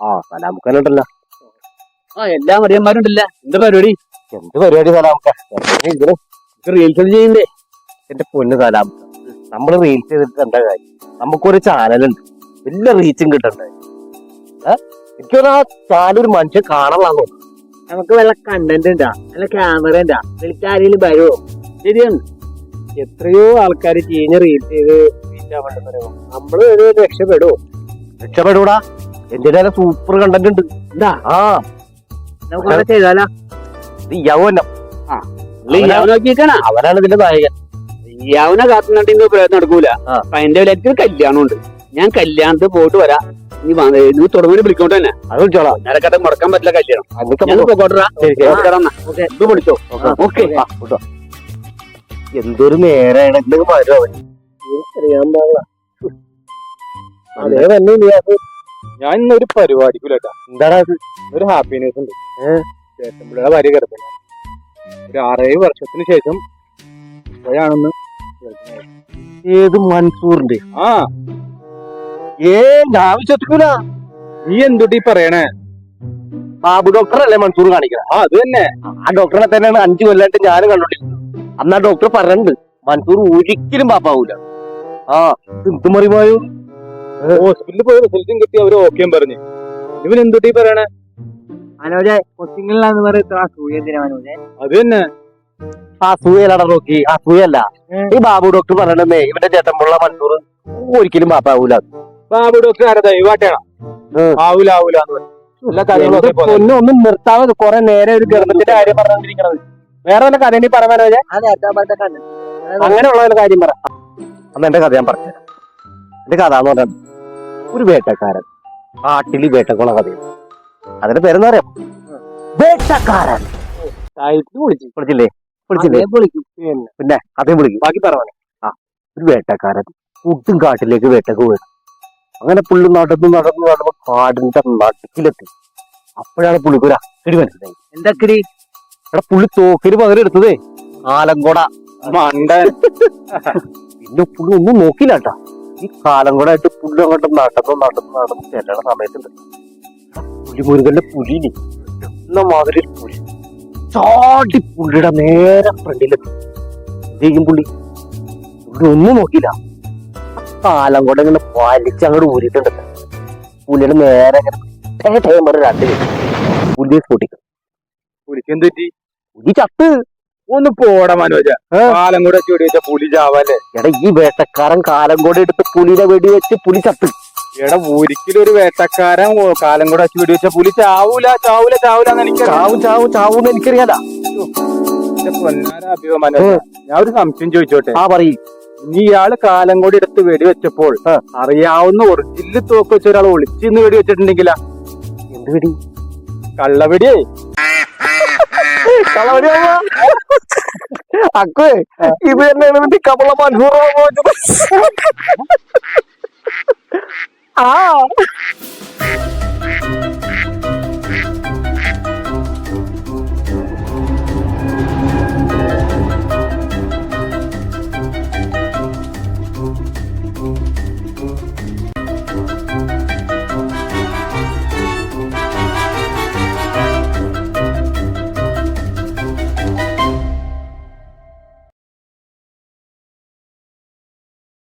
ആ സലാമുക്കാനുണ്ടല്ലോ. ആ എല്ലാ മടിയന്മാരുണ്ടല്ല എന്ത് പരിപാടി? എന്ത് പരിപാടി സലാമുക്ക? ഇതിന് റീൽസ് ചെയ്യണ്ടേ എന്റെ പൊന്ന് സലാമുക്ക നമ്മൾ റീൽസ് ചെയ്തിട്ട് എന്താ കാര്യം. നമുക്കൊരു ചാനലുണ്ട്. വലിയ റീച്ചും കിട്ടണ്ടേ? എനിക്കൊരു ആ ചാനൽ ഒരു മനുഷ്യൻ കാണാനുള്ള നമുക്ക് വല്ല കണ്ടന്റ് ഉണ്ടാ നല്ല ക്യാമറ ഉണ്ടാ വിളിക്കാരെങ്കിലും വരുമോ ശരിയാണ്. എത്രയോ ആൾക്കാർ ചീഞ്ഞ റീൽസ് ചെയ്ത് റീച്ച് ആവാണ്ട് പറയുമ്പോ നമ്മൾ ഒരു രക്ഷപ്പെടുവോ? രക്ഷപ്പെടൂടാ എന്റെ സൂപ്പർ കണ്ടന്റ് ഉണ്ട്. ആ. നമുക്ക് ചെയ്താലാ? യൗവനം അവനാണ് ഇതിന്റെ നായകൻ. യാവന കാത്തുനിന്നിട്ട് പ്രയത്നം നടക്കൂല. അപ്പൊ അതിന്റെ വിലക്ക് കല്യാണം ഉണ്ട് ഞാൻ കല്യാണത്തിൽ പോയിട്ട് വരാ. നീ തുടങ്ങി വിളിക്കോട്ടെ തന്നെ അത് വിളിച്ചോളാം. നേരക്കട്ടെ മുടക്കാൻ പറ്റില്ല കല്യാണം. ഇത് വിളിച്ചോ. ഓക്കെ. എന്തൊരു നേരാണ്. എന്തൊക്കെ വരും അവൻ അറിയാൻ പാടില്ല. അതേ തന്നെ ഇല്ലാത്ത ഞാൻ ഇന്നൊരു പരിപാടിക്കൂല കേട്ടാ എന്താടാ അത്? ഒരു ഹാപ്പിനെസ് ഉണ്ട്. ഏ? വരി ഭാര്യ ഗർഭിണി ഒരു ആറേഴ് വർഷത്തിന് ശേഷം ഇപ്പോഴാണെന്ന്. ഏത് മൻസൂറിന്റെ? ആ. ഏ ഞാൻ വിശ്വസിക്കൂല നീ എന്തുട്ടി പറയണേ? ബാബു ഡോക്ടർ അല്ലേ മൻസൂർ കാണിക്കണം? ആ അത് തന്നെ. ആ ഡോക്ടറെ തന്നെയാണ് അഞ്ചു കൊല്ലായിട്ട് ഞാൻ കണ്ടോണ്ടിരിക്കുന്നത് അന്ന് ആ ഡോക്ടർ പറഞ്ഞിട്ടുണ്ട് മൻസൂർ ഒരിക്കലും പാപ്പാവൂല. ആ എന്ത് മറിമായോ? ഹോസ്പിറ്റലിൽ പോയി റിസൾട്ടും കിട്ടി അവർ ഓക്കെയും പറഞ്ഞു. ഇവൻ എന്തുട്ടി പറയണേ? മനോജെ പറയുന്നത് അത് തന്നെ. നോക്കി അസൂയല്ല ഈ ബാബു ഡോക്ടർ പറയണമേ ഇവന്റെ ചേട്ടമ്പുള്ള മൻസൂർ ഒരിക്കലും ബാപ്പാവൂല ബാബു ഡോക്ടർ ആരാ? ദൈവാട്ടാണ്. ആവൂല ആവൂല. പൊന്നെ ഒന്നും നിർത്താതെ കൊറേ നേരെ ഒരു ഗർഭത്തിന്റെ കാര്യം പറഞ്ഞോണ്ടിരിക്കണത് വേറെ വല്ല കഥ നീ പറയാൻ അങ്ങനെയുള്ള ഒരു കാര്യം പറ. അന്ന് എന്റെ കഥ ഞാൻ പറഞ്ഞു എന്റെ കഥ എന്ന് പറഞ്ഞാൽ ഒരു വേട്ടക്കാരൻ. കാട്ടിൽ വേട്ടക്കുള്ള കഥ. അതിന്റെ പേരെന്താ പറയാം വേട്ടക്കാരൻ വിളിച്ചില്ലേ? വിളിച്ചില്ലേ? പിന്നെ? അതേ വിളിക്കും. ബാക്കി പറഞ്ഞു ആ ഒരു വേട്ടക്കാരൻ കുട്ടും കാട്ടിലേക്ക് വേട്ടക്ക് പോയി. അങ്ങനെ പുള്ളി നടന്നു നടന്നു നടന്നു കാടിന്റെ നടുക്കിലെത്തി. അപ്പോഴാണ് പുള്ളിക്കൊരു അക്കടി മനസ്സിലായി. എന്താ എന്തൊക്കെ എടാ പുള്ളി തോക്കിന് പകരം എടുത്തതേ. ആലങ്കോട മണ്ടൻ. പിന്നെ പുള്ളി ഒന്നും നോക്കില്ല കേട്ടാ. ഈ കാലം കൂടെ ആയിട്ട് പുല്ല് അങ്ങോട്ട് നടന്നു നടന്നു നടന്നു. ചെല്ലണ സമയത്തുണ്ട്. പുലി മുരുകന്റെ പുലിനി എന്ന മാതിരി പുലി. ചാടി പുള്ളിയുടെ നേരെ ഫ്രണ്ടിലെത്തി ചെയ്യും പുള്ളി? ഇവിടെ ഒന്നും നോക്കില്ല കാലം കൂടെ ഇങ്ങനെ വലിച്ച് അങ്ങോട്ട് ഊരിയിട്ടുണ്ട്. പുലിയുടെ നേരെ ടൈം പറഞ്ഞ് രണ്ട് പുലിയെ സ്ഫോട്ടിക്കും. പുലിക്ക് എന്തുറ്റി പുലി ചത്ത്. ഒന്ന് പോടാ മനോജ? കാലം കൂടെ ചൂടി വെച്ച പുലി ചാവല്ലേ? എടാ ഈ വേട്ടക്കാരൻ കാലം കൂടെ എടുത്ത് പുലിയുടെ വെടി വെച്ച് പുലി ചത്ത്. എടാ ഒരിക്കലും ഒരു വേട്ടക്കാരൻ കാലം കൂടെ ചൂടി വെച്ച പുലി ചാവൂല ചാവൂല ചാവൂല എനിക്ക് ചാവും ചാവും ചാവൂന്ന് എനിക്കറിയാല ഞാൻ ഒരു സംശയം ചോദിച്ചോട്ടെ? ആ പറയും. ഇനി ഇയാൾ കാലം കൂടി എടുത്ത് വെടി വെച്ചപ്പോൾ. അറിയാവുന്ന ഒറിജിനൽ തോക്ക് വെച്ച ഒരാൾ ഒളിച്ചിന്ന് വെടി വെച്ചിട്ടുണ്ടെങ്കിലാ എന്ത് വെടി? കള്ളവെടിയേ. അക്കേ ഇത് തന്നെയാണ് നിന്റെ കമള മൻസൂർ ആ